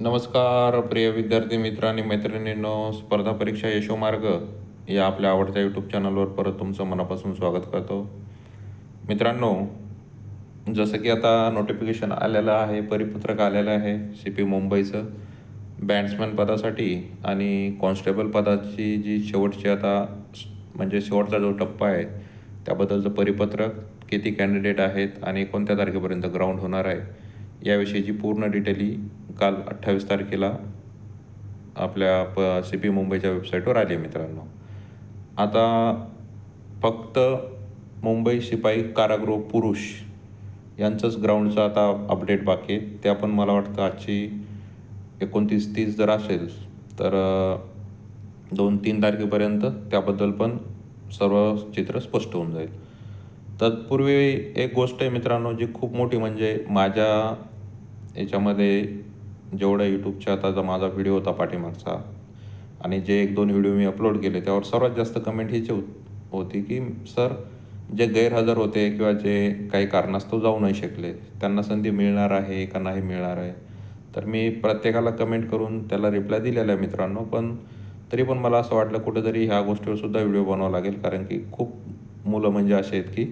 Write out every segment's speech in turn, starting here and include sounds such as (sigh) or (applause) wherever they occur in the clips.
नमस्कार प्रिय विद्यार्थी मित्र आणि मैत्रिणींनो स्पर्धा परीक्षा यशोमार्ग या आपल्या आवडत्या यूट्यूब चॅनलवर परत तुमचं मनापासून स्वागत करतो. मित्रांनो जसं की आता नोटिफिकेशन आलेलं आहे परिपत्रक आलेलं आहे सी पी मुंबईचं. बॅट्समॅन पदासाठी आणि कॉन्स्टेबल पदाची जी शेवटची आता म्हणजे शेवटचा जो टप्पा आहे त्याबद्दलचं परिपत्रक किती कॅन्डिडेट आहेत आणि कोणत्या तारखेपर्यंत ग्राउंड होणार आहे याविषयीची पूर्ण डिटेली काल अठ्ठावीस तारखेला आपल्या प सी पी मुंबईच्या वेबसाईटवर आली आहे मित्रांनो. आता फक्त मुंबई शिपाई कारागृह पुरुष यांचंच ग्राउंडचं आता अपडेट बाकी आहे. ते पण मला वाटतं आजची एकोणतीस तीस जर असेल तर दोन तीन तारखेपर्यंत त्याबद्दल पण सर्व चित्र स्पष्ट होऊन जाईल. तत्पूर्वी एक गोष्ट आहे मित्रांनो जी खूप मोठी म्हणजे माझ्या याच्यामध्ये जेवढा यूट्यूबचा आता जो माझा व्हिडिओ होता पाठीमागचा आणि जे एक दोन व्हिडिओ मी अपलोड केले त्यावर सर्वात जास्त कमेंट हीच होत होती की सर जे गैरहजर होते किंवा जे काही कारणास्तव जाऊ नाही शकले त्यांना संधी मिळणार आहे का नाही मिळणार आहे? तर मी प्रत्येकाला कमेंट करून त्याला रिप्लाय दिलेला आहे मित्रांनो पण तरी पण मला असं वाटलं कुठेतरी ह्या गोष्टीवर सुद्धा व्हिडिओ बनवावा लागेल कारण की खूप मुलं म्हणजे असे आहेत की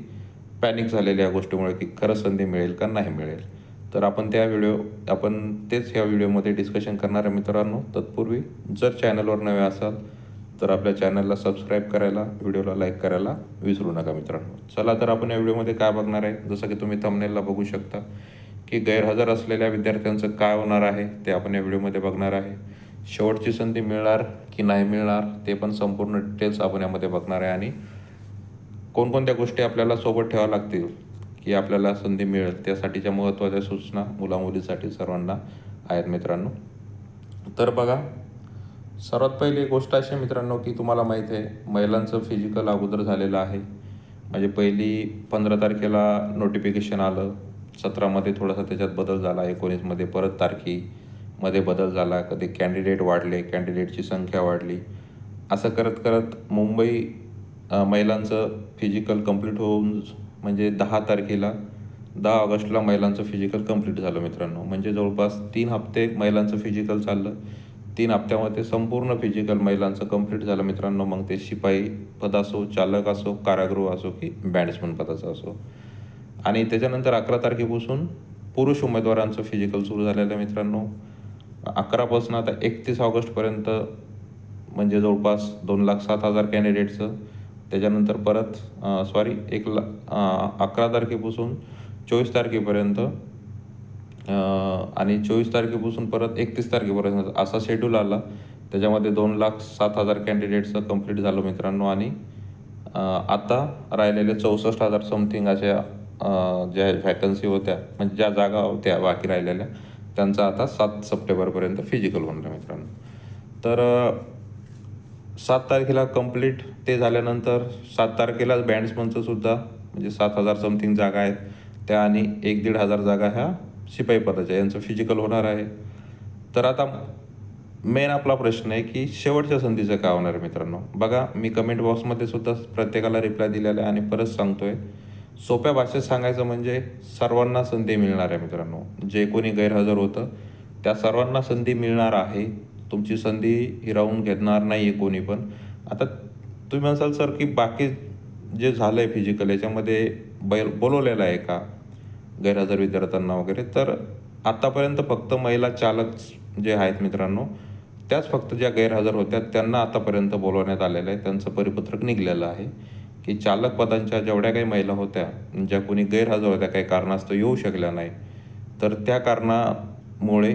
पॅनिक झालेले या गोष्टीमुळे की खरंच संधी मिळेल का नाही मिळेल. तर आपण त्या व्हिडिओ आपण तेच ह्या व्हिडिओमध्ये डिस्कशन करणार आहे मित्रांनो. तत्पूर्वी जर चॅनलवर नवे असाल तर आपल्या चॅनलला सबस्क्राईब करायला व्हिडिओला लाईक करायला विसरू नका मित्रांनो. चला तर आपण या व्हिडिओमध्ये काय बघणार आहे? जसं की तुम्ही थंबनेलला बघू शकता की गैरहजर असलेल्या विद्यार्थ्यांचं काय होणार आहे ते आपण या व्हिडिओमध्ये बघणार आहे. शेवटची संधी मिळणार की नाही मिळणार ते पण संपूर्ण डिटेल्स आपण यामध्ये बघणार आहे. आणि कोणकोणत्या गोष्टी आपल्याला सोबत ठेवाव्या लागतील की आपल्याला संधी मिळेल. त्यासाठीच्या महत्त्वाच्या सूचना मुलामुलीसाठी सर्वांना आहेत मित्रांनो. तर बघा सर्वात पहिली गोष्ट अशी मित्रांनो की तुम्हाला माहीत आहे महिलांचं फिजिकल अगोदर झालेलं आहे. म्हणजे पहिली पंधरा तारखेला नोटिफिकेशन आलं. सतरामध्ये थोडासा त्याच्यात बदल झाला एकोणीसमध्ये परत तारखेमध्ये बदल झाला. कधी कॅन्डिडेट वाढले कॅन्डिडेटची संख्या वाढली. असं करत करत मुंबई महिलांचं फिजिकल कंप्लीट होऊन म्हणजे दहा तारखेला दहा ऑगस्टला महिलांचं फिजिकल कंप्लीट झालं मित्रांनो. म्हणजे जवळपास तीन हप्ते महिलांचं फिजिकल चाललं. तीन हप्त्यामध्ये संपूर्ण फिजिकल महिलांचं कंप्लीट झालं मित्रांनो. मग ते शिपाई पद असो चालक असो कारागृह असो की बॅट्समन पदाचं असो. आणि त्याच्यानंतर अकरा तारखेपासून पुरुष उमेदवारांचं फिजिकल सुरू झालेलं आहे मित्रांनो. अकरापासून आता एकतीस ऑगस्टपर्यंत म्हणजे जवळपास दोन लाख सात हजार कॅन्डिडेटचं त्याच्यानंतर परत सॉरी एक ला अकरा तारखेपासून चोवीस तारखेपर्यंत आणि चोवीस तारखेपासून परत एकतीस तारखेपर्यंत असा शेड्यूल आला. त्याच्यामध्ये दोन लाख सात हजार कॅन्डिडेटचं कंप्लीट झालं मित्रांनो. आणि आता राहिलेले चौसष्ट हजार समथिंग अशा ज्या व्हॅकन्सी होत्या म्हणजे ज्या जागा होत्या बाकी राहिलेल्या त्यांचा आता सात सप्टेंबरपर्यंत फिजिकल होणार मित्रांनो. तर सात तारखेला कंप्लीट ते झाल्यानंतर सात तारखेलाच बँड्समनचंसुद्धा म्हणजे सात हजार समथिंग जागा आहेत. त्या आणि एक दीड हजार जागा ह्या शिपाई पदाच्या यांचं फिजिकल होणार आहे. तर आता मेन आपला प्रश्न आहे की शेवटच्या संधीचं काय होणार आहे मित्रांनो? बघा मी कमेंट बॉक्समध्ये सुद्धा प्रत्येकाला रिप्लाय दिलेला आहे आणि परत सांगतोय. सोप्या भाषेत सांगायचं म्हणजे सर्वांना संधी मिळणार आहे मित्रांनो. जे कोणी गैरहजर होतं त्या सर्वांना संधी मिळणार आहे. तुमची संधी हिरावून घेणार नाही आहे कोणी पण. आता तुम्ही म्हणसाल सर की बाकी जे झालं आहे फिजिकल याच्यामध्ये बैल बोलवलेलं आहे का? गैरहजर विद्यार्थ्यांना वगैरे. तर आतापर्यंत फक्त महिला चालक जे आहेत मित्रांनो त्याच फक्त ज्या गैरहजर होत्या त्यांना आतापर्यंत बोलवण्यात आलेलं आहे. त्यांचं परिपत्रक निघलेलं आहे की चालक पदांच्या जेवढ्या काही महिला होत्या ज्या कोणी गैरहजर होत्या काही कारणास्तव येऊ शकल्या नाही तर त्या कारणामुळे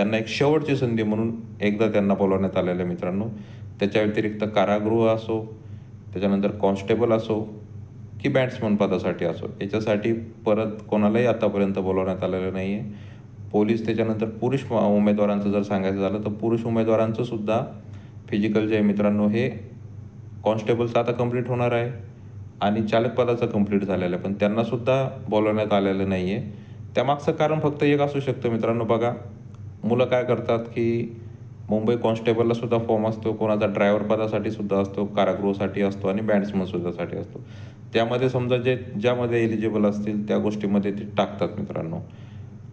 त्यांना एक शेवटची संधी म्हणून एकदा त्यांना बोलवण्यात आलेलं आहे मित्रांनो त्याच्या व्यतिरिक्त कारागृह असो त्याच्यानंतर कॉन्स्टेबल असो की बॅट्समन पदासाठी असो याच्यासाठी परत कोणालाही आतापर्यंत बोलवण्यात आलेलं नाही आहे पोलीस त्याच्यानंतर पुरुष उमेदवारांचं जर सांगायचं झालं तर पुरुष उमेदवारांचं सुद्धा फिजिकल जे आहे मित्रांनो हे कॉन्स्टेबलचं आता कंप्लीट होणार आहे आणि चालक पदाचं कंप्लीट झालेलं आहे. पण त्यांनासुद्धा बोलवण्यात आलेलं नाही आहे त्यामागचं कारण फक्त एक असू शकतं मित्रांनो बघा. मुलं काय करतात की मुंबई कॉन्स्टेबलला सुद्धा फॉर्म असतो कोणाचा ड्रायव्हर पदासाठी सुद्धा असतो कारागृहासाठी असतो आणि बॅट्समन सुद्धासाठी असतो. त्यामध्ये समजा जे ज्यामध्ये एलिजिबल असतील त्या गोष्टीमध्ये ते टाकतात मित्रांनो.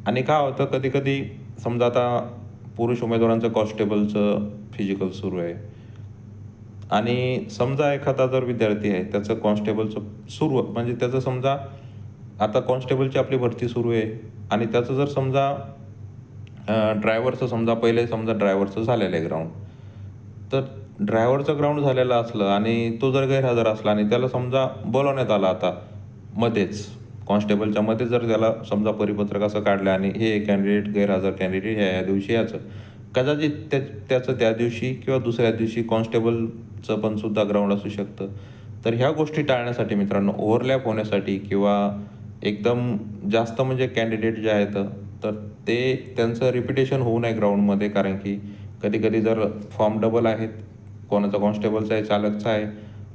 आणि काय होतं कधी कधी समजा आता पुरुष उमेदवारांचं कॉन्स्टेबलचं फिजिकल सुरू आहे. आणि समजा एखादा जर विद्यार्थी आहे त्याचं कॉन्स्टेबलचं सुरू म्हणजे त्याचं समजा आता कॉन्स्टेबलची आपली भरती सुरू आहे आणि त्याचं जर समजा ड्रायव्हरचं समजा पहिले समजा ड्रायव्हरचं झालेलं आहे ग्राउंड तर ड्रायव्हरचं ग्राउंड झालेलं असलं आणि तो जर गैरहजर असला आणि त्याला समजा बोलवण्यात आला आता मध्येच कॉन्स्टेबलच्या मध्ये जर त्याला समजा परिपत्रक असं काढलं आणि हे कॅन्डिडेट गैरहजर कॅन्डिडेट ह्या या दिवशी याचं कदाचित त्या त्याचं त्या दिवशी किंवा दुसऱ्या दिवशी कॉन्स्टेबलचं पण सुद्धा ग्राउंड असू शकतं. तर ह्या गोष्टी टाळण्यासाठी मित्रांनो ओव्हरलॅप होण्यासाठी किंवा एकदम जास्त म्हणजे कॅन्डिडेट जे आहेत तर ते त्यांचं रिपिटेशन होऊ नये ग्राउंडमध्ये कारण की कधी कधी जर फॉर्म डबल आहेत कोणाचा कॉन्स्टेबलचा आहे चालकचा आहे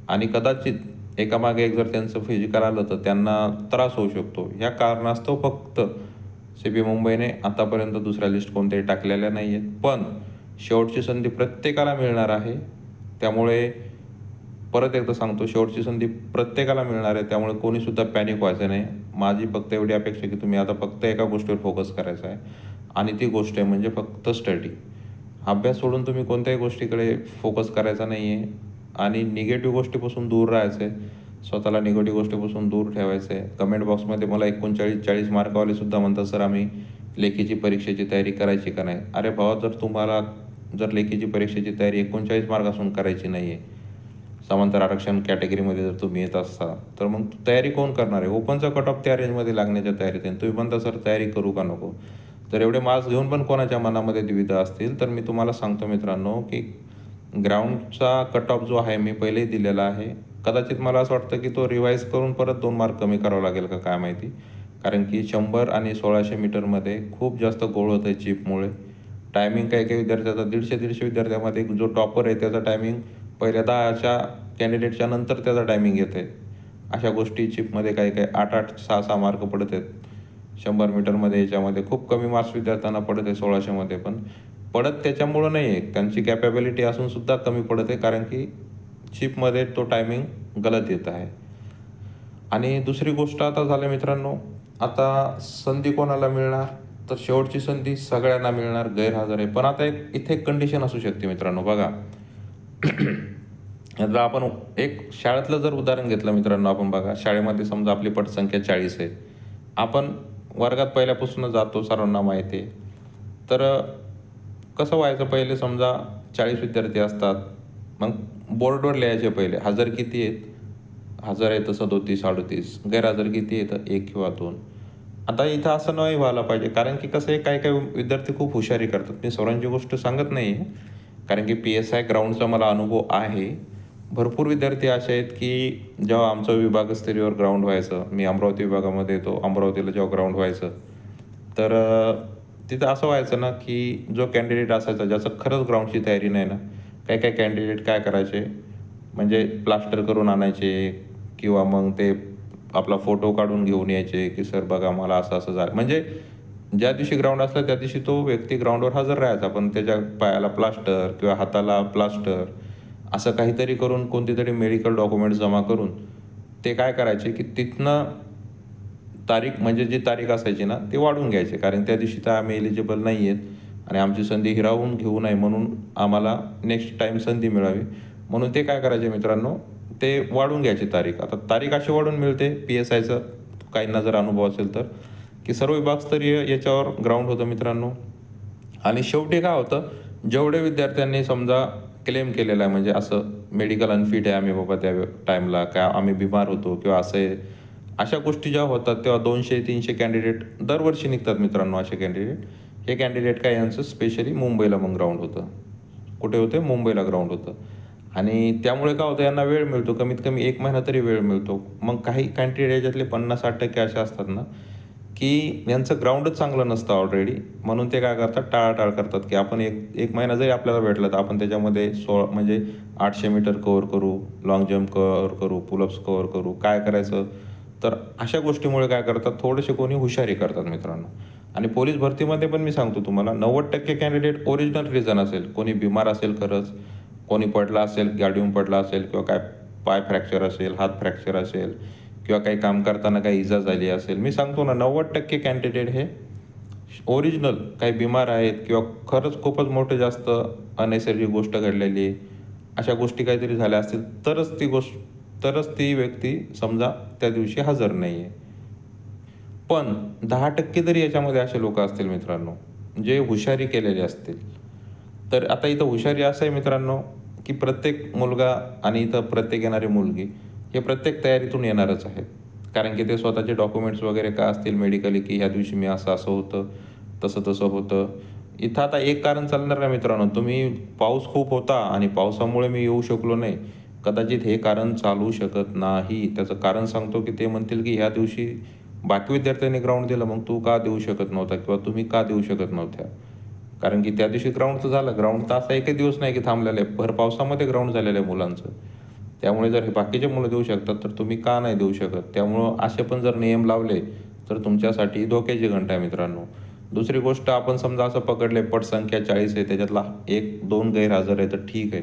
आणि कदाचित एकामागे एक जर त्यांचं फिजिकल आलं तर त्यांना त्रास होऊ शकतो. ह्या कारणास्तव फक्त सी पी मुंबईने आतापर्यंत दुसऱ्या लिस्ट कोणत्याही टाकलेल्या नाही आहेत पण शेवटची संधी प्रत्येकाला मिळणार आहे. त्यामुळे परत एकदा सांगतो शेवटची संधी प्रत्येकाला मिळणार आहे. त्यामुळे कोणीसुद्धा पॅनिक व्हायचं नाही. माझी फक्त एवढी अपेक्षा की तुम्ही आता फक्त एका गोष्टीवर फोकस करायचा आहे. आणि ती गोष्ट आहे म्हणजे फक्त स्टडी अभ्यास सोडून तुम्ही कोणत्याही गोष्टीकडे फोकस करायचा नाही आहे आणि निगेटिव्ह गोष्टीपासून दूर राहायचं आहे स्वतःला निगेटिव्ह गोष्टीपासून दूर ठेवायचं आहे कमेंट बॉक्समध्ये मला एकोणचाळीस चाळीस मार्कवालेसुद्धा म्हणतात सर आम्ही लेखीची परीक्षेची तयारी करायची का नाही? अरे भावा जर तुम्हाला जर लेखीची परीक्षेची तयारी एकोणचाळीस मार्क असून करायची नाही आहे समांतर आरक्षण कॅटेगरीमध्ये जर तुम्ही येत असता तर मग तयारी कोण करणार आहे? ओपनचा कट ऑफ त्या रेंजमध्ये लागण्याच्या तयारीत आहे. तुम्ही म्हणता सर तयारी करू का नको? तर एवढे मार्क्स घेऊन पण कोणाच्या मनामध्ये द्विधा असतील? तर मी तुम्हाला सांगतो मित्रांनो की ग्राउंडचा कट ऑफ जो आहे मी पहिलेही दिलेला आहे. कदाचित मला असं वाटतं की तो रिवाईज करून परत दोन मार्क कमी करावा लागेल का काय माहिती? कारण की शंभर आणि सोळाशे मीटरमध्ये खूप जास्त गोळ होतं आहे चिपमुळे टायमिंग काही काही विद्यार्थ्याचा दीडशे दीडशे विद्यार्थ्यामध्ये जो टॉपर आहे त्याचा टायमिंग पहिल्या दहाच्या कॅन्डिडेटच्या नंतर त्याचा टायमिंग येत आहे अशा गोष्टी चिपमध्ये काही काही आठ आठ सहा सहा मार्क पडत आहेत. शंभर मीटरमध्ये याच्यामध्ये खूप कमी मार्क्स विद्यार्थ्यांना पडत आहे सोळाशेमध्ये पण पडत त्याच्यामुळं नाही आहे त्यांची कॅपॅबिलिटी असून सुद्धा कमी पडत आहे कारण की चिपमध्ये तो टायमिंग गलत येत आहे. आणि दुसरी गोष्ट आता झाली मित्रांनो आता संधी कोणाला मिळणार? तर शेवटची संधी सगळ्यांना मिळणार गैरहजर आहे. पण आता एक इथे एक कंडिशन असू शकते मित्रांनो बघा. (clears throat) आता आपण एक शाळेतलं जर उदाहरण घेतलं मित्रांनो आपण बघा. शाळेमध्ये समजा आपली पटसंख्या चाळीस आहे. आपण वर्गात पहिल्यापासूनच जातो सर्वांना माहिती आहे. तर कसं व्हायचं पहिले? समजा चाळीस विद्यार्थी असतात. मग बोर्डवर लिहायचे पहिले. हजर किती आहेत? हजर आहेत सदोतीस अडोतीस. गैरहजर किती आहेत? एक किंवा दोन. आता इथं असं नाही व्हायला पाहिजे. कारण की कसं आहे काही काही विद्यार्थी खूप हुशारी करतात. मी सर्वांची गोष्ट सांगत नाही आहे कारण की पी एस आय ग्राउंडचा मला अनुभव आहे. भरपूर विद्यार्थी असे आहेत की जेव्हा आमचं विभागस्तरीयवर ग्राउंड व्हायचं मी अमरावती विभागामध्ये येतो अमरावतीला जेव्हा ग्राउंड व्हायचं तर तिथं असं व्हायचं ना की जो कॅन्डिडेट असायचा ज्याचं खरंच ग्राउंडची तयारी नाही ना काही काही कॅन्डिडेट काय करायचे म्हणजे प्लास्टर करून आणायचे किंवा मग ते आपला फोटो काढून घेऊन यायचे की सर बघा मला असं असं झालं. म्हणजे ज्या दिवशी ग्राउंड असला त्या दिवशी तो व्यक्ती ग्राउंडवर हजर राहायचा. पण त्याच्या पायाला प्लास्टर किंवा हाताला प्लास्टर असं काहीतरी करून कोणती तरी मेडिकल डॉक्युमेंट जमा करून ते काय करायचे की तिथनं तारीख म्हणजे जी तारीख असायची ना ती वाढून घ्यायचे. कारण त्या दिवशी तर आम्ही एलिजिबल नाही आहेत आणि आमची संधी हिरावून घेऊ नये म्हणून आम्हाला नेक्स्ट टाईम संधी मिळावी. म्हणून ते काय करायचे मित्रांनो ते वाढून घ्यायची तारीख. आता तारीख अशी वाढून मिळते पी एस आयचं काहींना जर अनुभव असेल तर. की सर्व विभागस्तरीय याच्यावर ग्राउंड होतं मित्रांनो. आणि शेवटी काय होतं जेवढे विद्यार्थ्यांनी समजा क्लेम केलेला आहे म्हणजे असं मेडिकल अनफिट आहे आम्ही बाबा त्या टाईमला काय आम्ही बिमार होतो किंवा असं आहे अशा गोष्टी ज्या होतात तेव्हा दोनशे तीनशे कॅन्डिडेट दरवर्षी निघतात मित्रांनो असे कॅन्डिडेट हे कॅन्डिडेट काय यांचं स्पेशली मुंबईला मग ग्राउंड होतं. कुठे होते? मुंबईला ग्राउंड होतं. आणि त्यामुळे काय होतं यांना वेळ मिळतो. कमीत कमी एक महिना तरी वेळ मिळतो. मग काही कॅन्डिडेट याच्यातले पन्नास साठ टक्के असे असतात ना की यांचं ग्राउंडच चांगलं नसतं ऑलरेडी म्हणून ते काय करतात? टाळाटाळ करतात की आपण एक एक महिना जरी आपल्याला भेटलं तर आपण त्याच्यामध्ये सो म्हणजे आठशे मीटर कवर करू लाँग जम्प कवर करू पुलअप्स कवर करू काय करायचं? तर अशा गोष्टीमुळे काय करतात? थोडेसे कोणी हुशारी करतात मित्रांनो. आणि पोलीस भरतीमध्ये पण मी सांगतो तुम्हाला नव्वद टक्के कॅन्डिडेट ओरिजिनल रिझन असेल. कोणी बिमार असेल खरंच कोणी पडला असेल गाडीहून पडला असेल किंवा काय पाय फ्रॅक्चर असेल हात फ्रॅक्चर असेल किंवा काही काम करताना काही इजा झाली असेल. मी सांगतो ना नव्वद टक्के कॅन्डिडेट हे ओरिजिनल काही बिमार आहेत किंवा खरंच खूपच मोठे जास्त अनैसर्गिक गोष्ट घडलेली आहे. अशा गोष्टी काहीतरी झाल्या असतील तरच ती गोष्ट तरच ती व्यक्ती समजा त्या दिवशी हजर नाही आहे पण दहा टक्के तरी याच्यामध्ये असे लोक असतील मित्रांनो जे हुशारी केलेले असतील. तर आता इथं हुशारी असं आहे मित्रांनो की प्रत्येक मुलगा आणि इथं प्रत्येक येणारी मुलगी हे प्रत्येक तयारीतून येणारच आहेत. कारण की ते स्वतःचे डॉक्युमेंट्स वगैरे काय असतील मेडिकली की ह्या दिवशी मी असं असं होतं तसं तसं होतं. इथं आता एक कारण चालणार नाही मित्रांनो. तुम्ही पाऊस खूप होता आणि पावसामुळे मी येऊ शकलो नाही. कदाचित हे कारण चालू शकत नाही. त्याचं कारण सांगतो की ते म्हणतील की ह्या दिवशी बाकी विद्यार्थ्यांनी ग्राउंड दिलं मग तू का देऊ शकत नव्हता किंवा तुम्ही का देऊ शकत नव्हत्या? कारण की त्या दिवशी ग्राउंड तर झालं. ग्राउंड तर असा एकही दिवस नाही की थांबलेलं आहे. भर पावसामध्ये ग्राउंड झालेलं आहे मुलांचं. त्यामुळे जर हे बाकीचे मुलं देऊ शकतात तर तुम्ही का नाही देऊ शकत? त्यामुळं असे पण जर नियम लावले तर तुमच्यासाठी धोक्याची घंटा आहे मित्रांनो. दुसरी गोष्ट आपण समजा असं पकडले पटसंख्या चाळीस आहे त्याच्यातला एक दोन गैरहजर आहे तर ठीक आहे.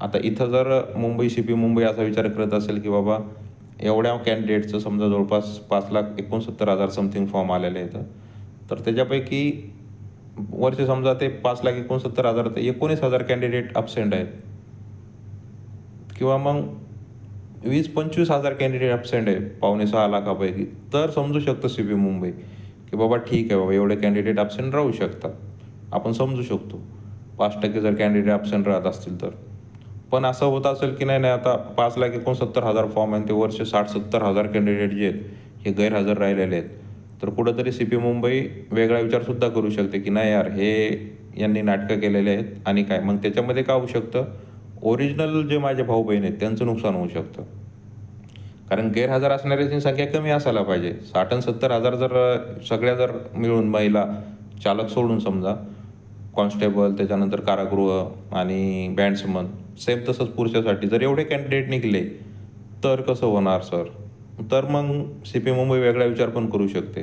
आता इथं जर मुंबई शिपी मुंबई असा विचार करत असेल की बाबा एवढ्या कॅन्डिडेटचं समजा जवळपास पाच लाख एकोणसत्तर हजार समथिंग फॉर्म आलेले आहेत तर त्याच्यापैकी वरचे समजा ते पाच लाख एकोणसत्तर हजार ते एकोणीस हजार कॅन्डिडेट अबसेंट आहेत. किंवा मग वीस पंचवीस हजार कॅन्डिडेट ॲबसेंट आहे पावणे सहा लाखापैकी. तर समजू शकतं सी पी मुंबई की बाबा ठीक आहे बाबा एवढे कॅन्डिडेट ॲबसेंट राहू शकतात. आपण समजू शकतो. पाच टक्के जर कॅन्डिडेट ॲबसेंट राहत असतील तर. पण असं होत असेल की नाही नाही आता पाच लाख एकोणसत्तर हजार फॉर्म आहे ते वर्ष साठ सत्तर हजार कॅन्डिडेट जे आहेत हे गैरहजर राहिलेले आहेत. तर कुठंतरी सी पी मुंबई वेगळा विचारसुद्धा करू शकते की नाही यार हे यांनी नाटकं केलेले आहेत आणि काय? मग त्याच्यामध्ये का होऊ शकतं? ओरिजिनल जे माझे भाऊ बहीण आहेत त्यांचं नुकसान होऊ शकतं. कारण गैरहजर असणाऱ्याची संख्या कमी असायला पाहिजे. साठ आणि सत्तर हजार जर सगळ्या जर मिळून महिला चालक सोडून समजा कॉन्स्टेबल त्याच्यानंतर कारागृह आणि बँड्समन सेम तसंच पुरुषासाठी जर एवढे कॅन्डिडेट निघले तर कसं होणार सर तर मग सी पी मुंबई वेगळा विचार पण करू शकते.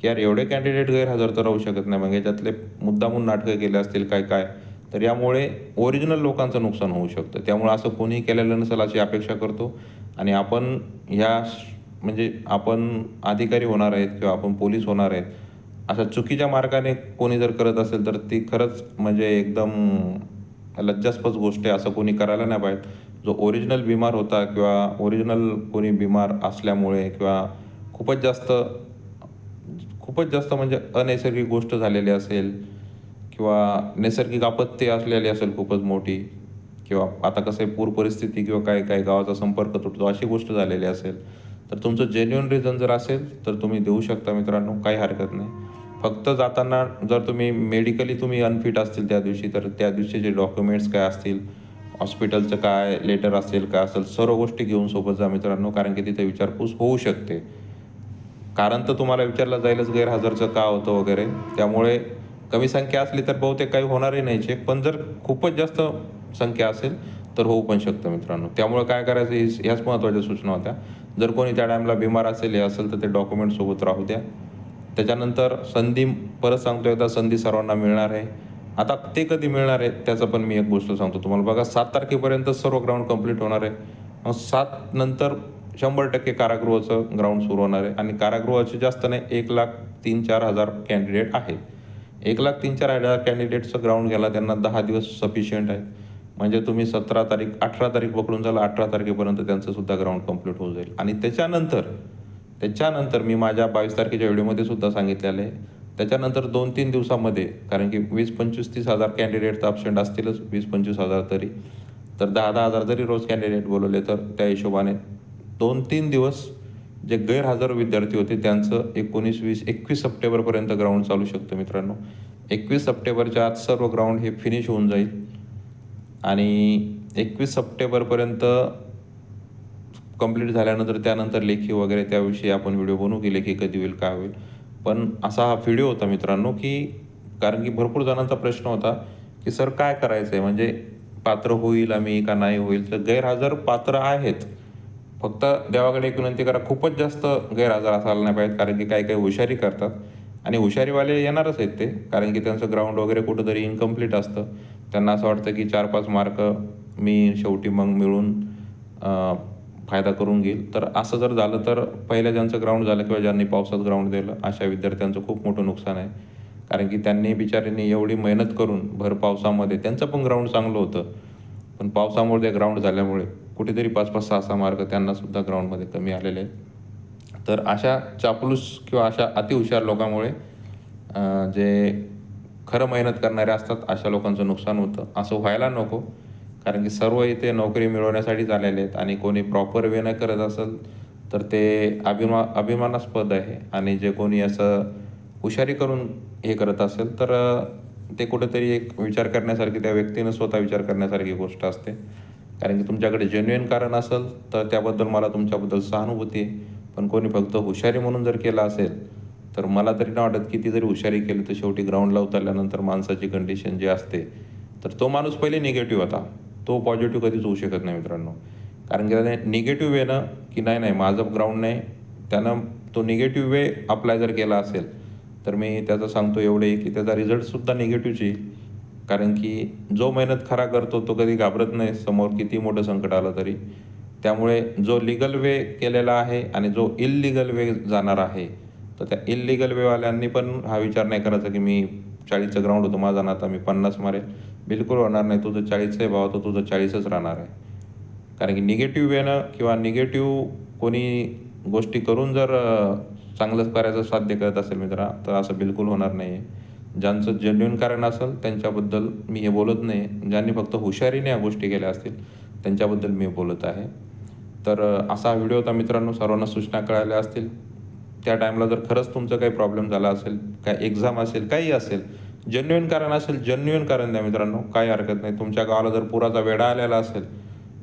की यार एवढे कॅन्डिडेट गैरहजर तर राहू शकत नाही. मग याच्यातले मुद्दामून नाटकं केले असतील काय काय? तर यामुळे ओरिजिनल लोकांचं नुकसान होऊ शकतं. त्यामुळे असं कोणीही केलेलं नसेल अशी अपेक्षा करतो. आणि आपण ह्या म्हणजे आपण अधिकारी होणार आहेत किंवा आपण पोलीस होणार आहेत अशा चुकीच्या मार्गाने कोणी जर करत असेल तर ती खरंच म्हणजे एकदम लज्जास्पद गोष्ट आहे असं कोणी करायला नाही पाहिजे. जो ओरिजिनल बिमार होता किंवा ओरिजिनल कोणी बिमार असल्यामुळे किंवा खूपच जास्त खूपच जास्त म्हणजे अनैसर्गिक गोष्ट झालेली असेल किंवा नैसर्गिक आपत्ती असलेली असेल खूपच मोठी किंवा आता कसं आहे पूर परिस्थिती किंवा काय काय गावाचा संपर्क तुटतो अशी गोष्ट झालेली असेल तर तुमचं जेन्युन रिझन जर असेल तर तुम्ही देऊ शकता मित्रांनो काही हरकत नाही. फक्त जाताना जर तुम्ही मेडिकली तुम्ही अनफिट असतील त्या दिवशी तर त्या दिवशीचे डॉक्युमेंट्स काय असतील हॉस्पिटलचं काय लेटर असेल काय असेल सर्व गोष्टी घेऊन सोबत जा मित्रांनो कारण की तिथे विचारपूस होऊ शकते. कारण तर तुम्हाला विचारलं जाईलच गैरहजरचं का होतं वगैरे त्यामुळे कमी संख्या असली तर बहुतेक काही होणारही नाही चेक पण जर खूपच जास्त संख्या असेल तर होऊ पण शकतं मित्रांनो. त्यामुळे काय करायचं ह्याच महत्त्वाच्या सूचना होत्या. जर कोणी त्या टाईमला बिमार असेल हे असेल तर ते डॉक्युमेंट सोबत राहू द्या. त्याच्यानंतर संधी परत सांगतो एकदा संधी सर्वांना मिळणार आहे. आता ते कधी मिळणार आहे त्याचं पण मी एक गोष्ट सांगतो तुम्हाला. बघा सात तारखेपर्यंत सर्व ग्राउंड कंप्लीट होणार आहे. मग सात नंतर शंभर टक्के कारागृहाचं ग्राउंड सुरू होणार आहे. आणि कारागृहाचे जास्त नाही एक लाख तीन चार हजार कॅन्डिडेट आहेत. एक लाख तीन चार हजार कॅन्डिडेटचं ग्राउंड घ्यायला त्यांना दहा दिवस सफिशियंट आहे. म्हणजे तुम्ही सतरा तारीख अठरा तारीख पकडून झालं अठरा तारखेपर्यंत त्यांचं सुद्धा ग्राउंड कंप्लीट होऊन जाईल. आणि त्याच्यानंतर त्याच्यानंतर मी माझ्या बावीस तारखेच्या व्हिडिओमध्ये सुद्धा सांगितलेलं आहे. त्याच्यानंतर दोन तीन दिवसामध्ये कारण की वीस पंचवीस तीस हजार कॅन्डिडेट तर असतीलच वीस पंचवीस हजार तरी. तर दहा दहा हजार जरी रोज कॅन्डिडेट बोलवले तर त्या हिशोबाने दोन तीन दिवस जे गैरहजर विद्यार्थी होते त्यांचं एकोणीस वीस एकवीस सप्टेंबरपर्यंत ग्राउंड चालू शकतं मित्रांनो. एकवीस सप्टेंबरच्या आत सर्व ग्राउंड हे फिनिश होऊन जाईल. आणि एकवीस सप्टेंबरपर्यंत कंप्लीट झाल्यानंतर त्यानंतर लेखी वगैरे त्याविषयी आपण व्हिडिओ बनवू की लेखी कधी होईल काय होईल. पण असा हा व्हिडिओ होता मित्रांनो की कारण की भरपूर जणांचा प्रश्न होता की सर काय करायचं आहे म्हणजे पात्र होईल आम्ही का नाही होईल? तर गैरहजर पात्र आहेत. फक्त देवाकडे एक विनंती करा खूपच जास्त गैरहजर असायला नाही पाहिजे कारण की काही काही हुशारी करतात. आणि हुशारीवाले येणारच आहेत ते कारण की त्यांचं ग्राउंड वगैरे कुठंतरी इनकम्प्लीट असतं. त्यांना असं वाटतं की चार पाच मार्क मी शेवटी मग मिळून फायदा करून घेईल. तर असं जर झालं तर पहिल्या ज्यांचं ग्राउंड झालं किंवा ज्यांनी पावसात ग्राउंड दिलं अशा विद्यार्थ्यांचं खूप मोठं नुकसान आहे. कारण की त्यांनी बिचाऱ्यांनी एवढी मेहनत करून भर पावसामध्ये त्यांचं पण ग्राउंड चांगलं होतं. पण पावसामुळे ते ग्राउंड झाल्यामुळे कुठेतरी पाच पाच सहा सहा मार्क त्यांनासुद्धा ग्राउंडमध्ये कमी आलेले आहेत. तर अशा चापलूस किंवा अशा अतिहुशार लोकांमुळे जे खरं मेहनत करणारे असतात अशा लोकांचं नुकसान होतं. असं व्हायला नको कारण की सर्व इथे नोकरी मिळवण्यासाठीच आलेले आहेत आणि कोणी प्रॉपर वे न करत असेल तर ते अभिमा अभिमानास्पद आहे. आणि जे कोणी असं हुशारी करून हे करत असेल तर ते कुठेतरी एक विचार करण्यासारखी त्या व्यक्तीनं स्वतः विचार करण्यासारखी गोष्ट असते. कारण की तुमच्याकडे जेन्युइन कारण असेल तर त्याबद्दल मला तुमच्याबद्दल सहानुभूती आहे. पण कोणी फक्त हुशारी म्हणून जर केलं असेल तर मला तरी नाही वाटत किती जरी हुशारी केली तर शेवटी ग्राउंडला उतरल्यानंतर माणसाची कंडिशन जी असते तर तो माणूस पहिले निगेटिव्ह होता. तो पॉझिटिव्ह कधीच होऊ शकत नाही मित्रांनो. कारण की त्याने निगेटिव्ह वे ना की नाही नाही माझं ग्राउंड नाही त्यानं तो निगेटिव्ह वे अप्लाय जर केला असेल तर मी त्याचं सांगतो एवढे की त्याचा रिझल्टसुद्धा निगेटिव्हची येईल कारण की जो मेहनत खरा करतो तो कधी घाबरत नाही. समोर किती मोठं संकट आलं तरी. त्यामुळे जो लिगल वे केलेला आहे आणि जो इललिगल वे जाणार आहे तर त्या इललिगल वेवाल्यांनी पण हा विचार नाही करायचा की मी चाळीसचं ग्राउंड होतं माझा ना आता मी पन्नास मारेल. बिलकुल होणार नाही. तुझं चाळीसचं आहे भाव तर तुझं चाळीसच राहणार आहे. कारण की निगेटिव्ह वेनं किंवा निगेटिव्ह कोणी गोष्टी करून जर चांगलंच करायचं साध्य करत असेल मित्रा तर असं बिलकुल होणार नाही आहे ज्यांचं जेन्युन कारण असेल त्यांच्याबद्दल मी हे बोलत नाही. ज्यांनी फक्त हुशारीने या गोष्टी केल्या असतील त्यांच्याबद्दल मी बोलत आहे. तर असा व्हिडिओ होता मित्रांनो सर्वांना सूचना कळाल्या असतील. त्या टाईमला जर खरंच तुमचं काही प्रॉब्लेम झाला असेल काय एक्झाम असेल काही असेल जेन्युइन कारण असेल जेन्युइन कारण द्या मित्रांनो काही हरकत नाही. तुमच्या गावाला जर पुराचा वेढा आलेला असेल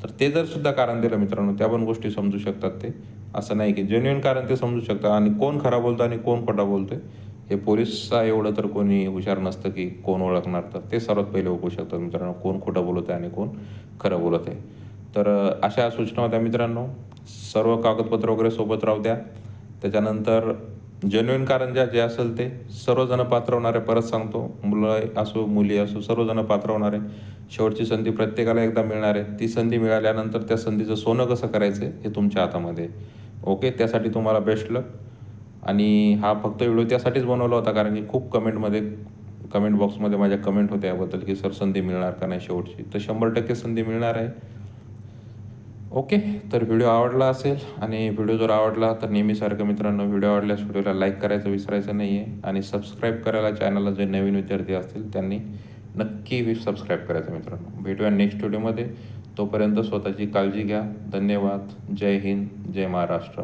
तर ते जर सुद्धा कारण दिलं मित्रांनो त्या पण गोष्टी समजू शकतात ते. असं नाही की जेन्युइन कारण ते समजू शकतात आणि कोण खरा बोलतो आणि कोण खोटा बोलतोय? हे पोलिसचा एवढं तर कोणी हुशार नसतं की कोण ओळखणार तर. ते सर्वात पहिले ओळखू शकतात मित्रांनो कोण खोटं बोलत आहे आणि कोण खरं बोलत आहे तर अशा सूचना होत्या मित्रांनो. सर्व कागदपत्र वगैरे सोबत राहू द्या. त्याच्यानंतर जेन्युइन कारण ज्या जे असेल ते सर्वजण पात्र होणारे परत सांगतो. मुलं असो मुली असो सर्वजण पात्र होणारे. शेवटची संधी प्रत्येकाला एकदा मिळणार. आहे ती संधी मिळाल्यानंतर त्या संधीचं सोनं कसं करायचं हे तुमच्या हातामध्ये. ओके? त्यासाठी तुम्हाला बेस्ट लक आणि हा फक्त व्हिडिओ त्यासाठीच बनवला होता कारण की खूप कमेंटमध्ये कमेंट बॉक्समध्ये माझ्या कमेंट होत्या याबद्दल की सर संधी मिळणार का नाही शेवटची? तर शंभर टक्के संधी मिळणार आहे. ओके तर व्हिडिओ आवडला असेल आणि व्हिडिओ जर आवडला तर नेहमीसारखं मित्रांनो व्हिडिओ आवडल्यास व्हिडिओला लाईक करायचं विसरायचं नाही आहे आणि सबस्क्राईब करायला चॅनलला जे नवीन विद्यार्थी असतील त्यांनी नक्की सबस्क्राईब करायचं मित्रांनो. भेटूया नेक्स्ट व्हिडिओमध्ये. तोपर्यंत स्वतःची काळजी घ्या. धन्यवाद. जय हिंद. जय महाराष्ट्र.